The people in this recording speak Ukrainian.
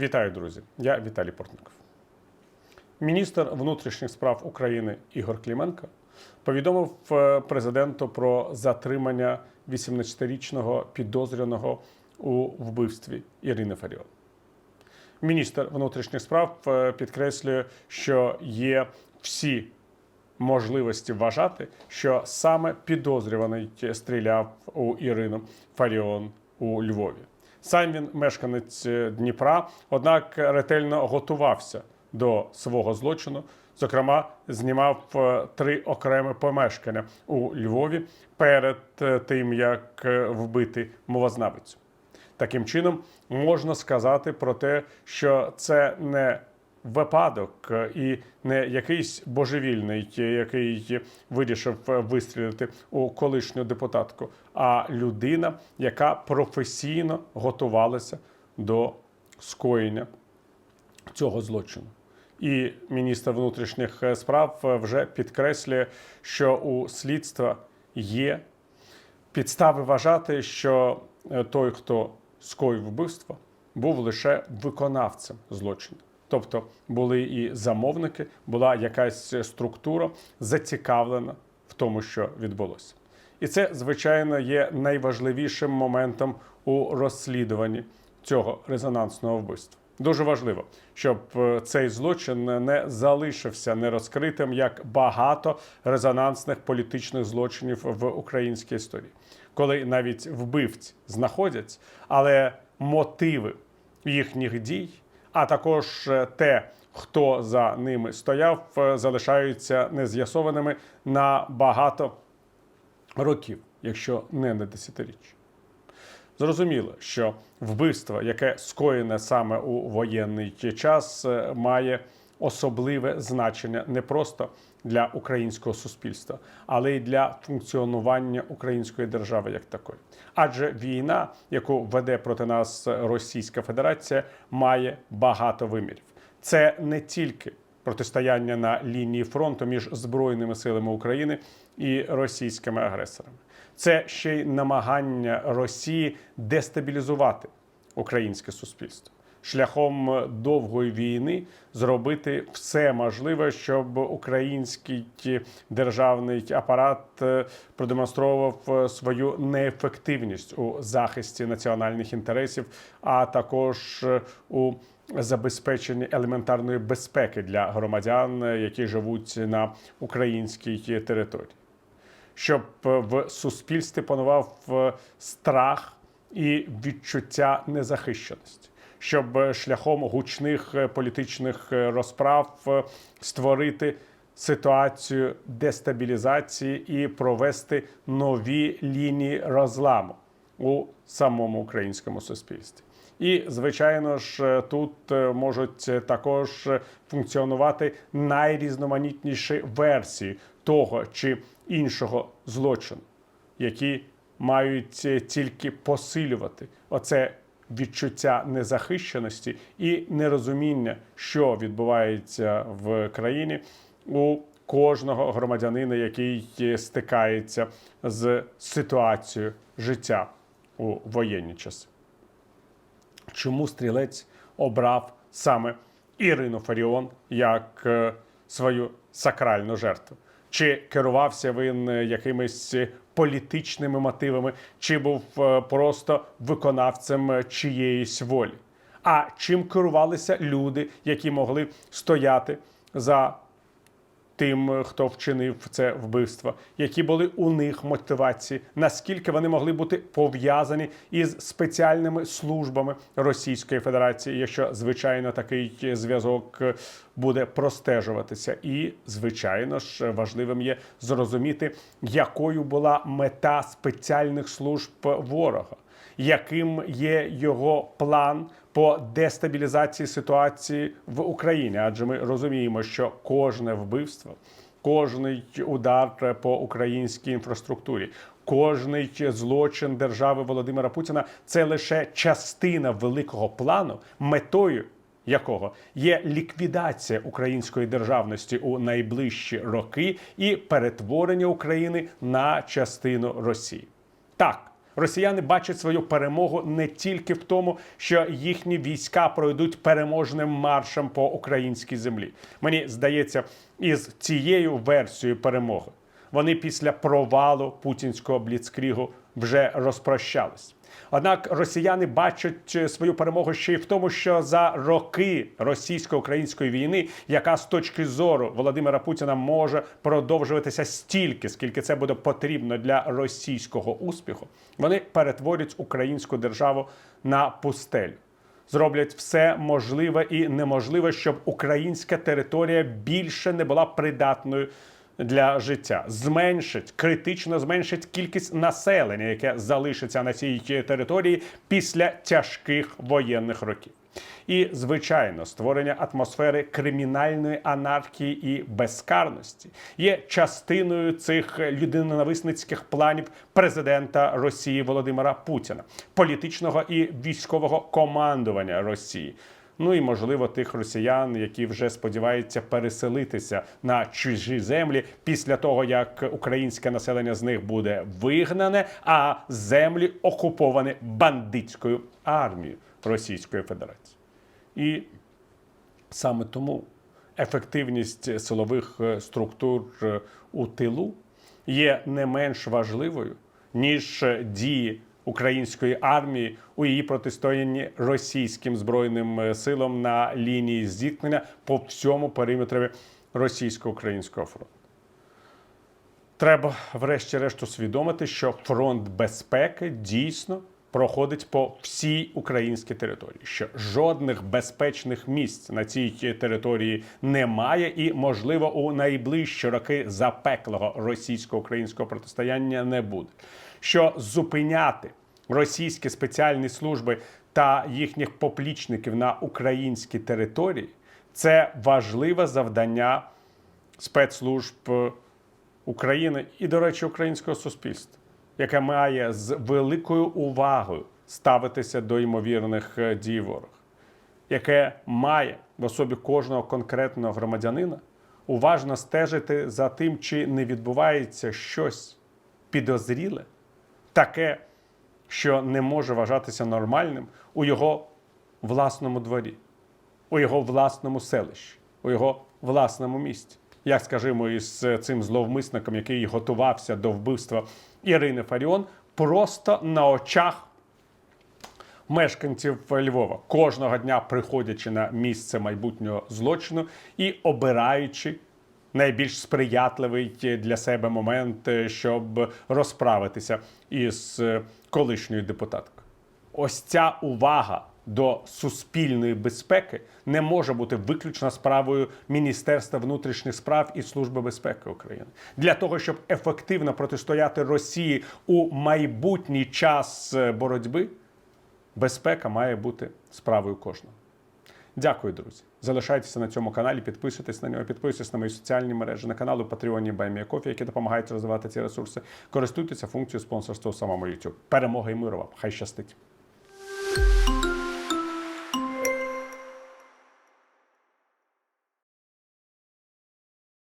Вітаю, друзі! Я Віталій Портников. Міністр внутрішніх справ України Ігор Кліменко повідомив е, президенту про затримання 18-річного підозрюваного у вбивстві Ірини Фаріон. Міністр внутрішніх справ е, підкреслює, що є всі можливості вважати, що саме підозрюваний стріляв у Ірину Фаріон у Львові. Сам він мешканець е, Дніпра, однак ретельно готувався до свого злочину. Зокрема, знімав е, три окремі помешкання у Львові перед е, тим, як вбити мовознавицю. Таким чином, можна сказати про те, що це не випадок е, і не якийсь божевільний, е, який вирішив е, вистрілити у колишню депутатку, а людина, яка професійно готувалася до скоєння цього злочину. І міністр внутрішніх справ вже підкреслює, що у слідства є підстави вважати, що той, хто скоїв вбивство, був лише виконавцем злочину. Тобто були і замовники, була якась структура зацікавлена в тому, що відбулося. І це, звичайно, є найважливішим моментом у розслідуванні цього резонансного вбивства. Дуже важливо, щоб е, цей злочин не залишився нерозкритим як багато резонансних політичних злочинів в українській історії, коли навіть вбивці знаходяться, але мотиви їхніх дій, а також е, те, хто за ними стояв, е, залишаються нез'ясованими на багато років, якщо не на десятиріччя. Зрозуміло, що вбивство, яке скоєне саме у воєнний час, е, має особливе значення не просто для українського суспільства, але й для функціонування української держави як такої. Адже війна, яку веде проти нас Російська Федерація, має багато вимірів. Це не тільки протистояння на лінії фронту між збройними силами України і російськими агресорами. Це ще й намагання Росії дестабілізувати українське суспільство шляхом довгої війни зробити все можливе, щоб український державний апарат е, продемонстрував е, свою неефективність у захисті національних інтересів, а також е, у забезпеченні елементарної безпеки для громадян, які живуть на українській території. Щоб в суспільстві панував страх і відчуття незахищеності, щоб е, шляхом гучних е, політичних е, розправ створити ситуацію дестабілізації і провести нові лінії розламу у самому українському суспільстві. І, звичайно ж, тут можуть також функціонувати найрізноманітніші версії того чи іншого злочину, які мають тільки посилювати оце відчуття незахищеності і нерозуміння, що відбувається в країні у кожного громадянина, який стикається з ситуацією життя у воєнні часи чому стрілець обрав саме Ірину Фаріон як е, свою сакральну жертву? Чи керувався він е, якимись політичними мотивами, чи був е, просто виконавцем е, чиєїсь волі? А чим керувалися люди, які могли стояти за тим, е, хто вчинив це вбивство, які були у них мотивації, наскільки вони могли бути пов'язані із спеціальними службами Російської Федерації, якщо звичайно такий зв'язок е, буде простежуватися, і звичайно ж важливим є зрозуміти, якою була мета спеціальних служб ворога? Яким є його план по дестабілізації ситуації в Україні. Адже ми розуміємо, що кожне вбивство, кожний удар по українській інфраструктурі. Кожний злочин держави Володимира Путіна це лише частина великого плану, метою якого є ліквідація української державності у найближчі роки і перетворення України на частину Росії. Так, Росіяни бачать свою перемогу не тільки в тому, що їхні війська пройдуть переможним маршем по українській землі. Мені здається, із цією версією перемоги вони після провалу путінського бліцкрігу вже розпрощались. Однак росіяни бачать е, свою перемогу ще й в тому, що за роки російсько-української війни, яка з точки зору Володимира Путіна може продовжуватися стільки, скільки це буде потрібно для російського успіху, вони перетворять українську державу на пустелю. Зроблять все можливе і неможливе, щоб українська територія більше не була придатною для життя, зменшить критично зменшить кількість населення, яке залишиться на цій території після тяжких воєнних років. І, звичайно, створення атмосфери кримінальної анархії і безкарності є частиною цих людиноненависницьких планів президента Росії Володимира Путіна, політичного і військового командування Росії. Ну і можливо тих росіян, які вже сподіваються переселитися на чужі землі після того, як українське населення з них буде вигнане, а землі окуповані бандитською армією Російської Федерації. І саме тому ефективність силових е, структур е, у тилу є не менш важливою ніж е, дії української армії у її протистоянні російським збройним е, силам на лінії зіткнення по всьому периметрі російсько-українського фронту. Треба, врешті-решт, усвідомити, що фронт безпеки дійсно проходить по всій українській території, що жодних безпечних місць на цій території немає, і, можливо, у найближчі роки запеклого російсько-українського протистояння не буде. Що зупиняти російські спеціальні служби та їхніх поплічників на українській території це важливе завдання спецслужб України і, до речі, українського суспільства, яке має з великою увагою ставитися до ймовірних е, дій ворога, яке має в особі кожного конкретного громадянина уважно стежити за тим, чи не відбувається щось підозріле, таке, що не може вважатися нормальним у його власному дворі, у його власному селищі, у його власному місті. Як скажімо, із цим зловмисником, який готувався до вбивства Ірини Фаріон, просто на очах мешканців Львова, кожного дня приходячи на місце майбутнього злочину і обираючи найбільш сприятливий для себе момент, е, щоб розправитися із е, колишньою депутаткою. Ось ця увага до суспільної безпеки не може бути виключно справою Міністерства внутрішніх справ і Служби безпеки України для того, щоб ефективно протистояти Росії у майбутній час е, боротьби. Безпека має бути справою кожного. Дякую, друзі. Залишайтеся на цьому каналі, підписуйтесь на нього, підписуйтесь на мої соціальні мережі, на канал у Патреоні Баймія які допомагають розвивати ці ресурси. Користуйтеся функцією спонсорства у самому YouTube. Перемога і миру вам! Хай щастить!